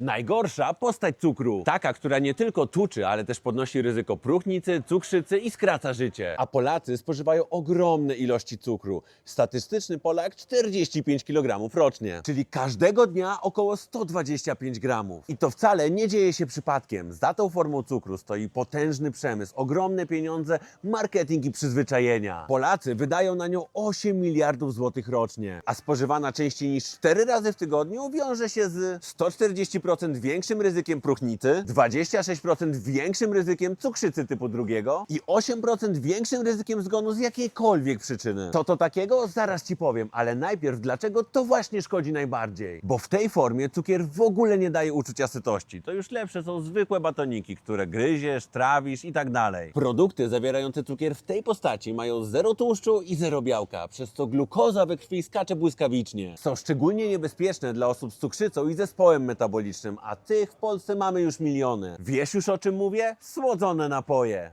Najgorsza postać cukru. Taka, która nie tylko tuczy, ale też podnosi ryzyko próchnicy, cukrzycy i skraca życie. A Polacy spożywają ogromne ilości cukru. Statystyczny Polak 45 kg rocznie, czyli każdego dnia około 125 gramów. I to wcale nie dzieje się przypadkiem. Za tą formą cukru stoi potężny przemysł, ogromne pieniądze, marketing i przyzwyczajenia. Polacy wydają na nią 8 miliardów złotych rocznie, a spożywana częściej niż 4 razy w tygodniu wiąże się z 140% większym ryzykiem próchnicy, 26% większym ryzykiem cukrzycy typu drugiego i 8% większym ryzykiem zgonu z jakiejkolwiek przyczyny. Co to takiego? Zaraz Ci powiem, ale najpierw dlaczego to właśnie szkodzi najbardziej. Bo w tej formie cukier w ogóle nie daje uczucia sytości. To już lepsze są zwykłe batoniki, które gryziesz, trawisz i tak dalej. Produkty zawierające cukier w tej postaci mają zero tłuszczu i zero białka, przez co glukoza we krwi skacze błyskawicznie. Są szczególnie niebezpieczne dla osób z cukrzycą i zespołem metabolicznym, a tych w Polsce mamy już miliony. Wiesz już o czym mówię? Słodzone napoje.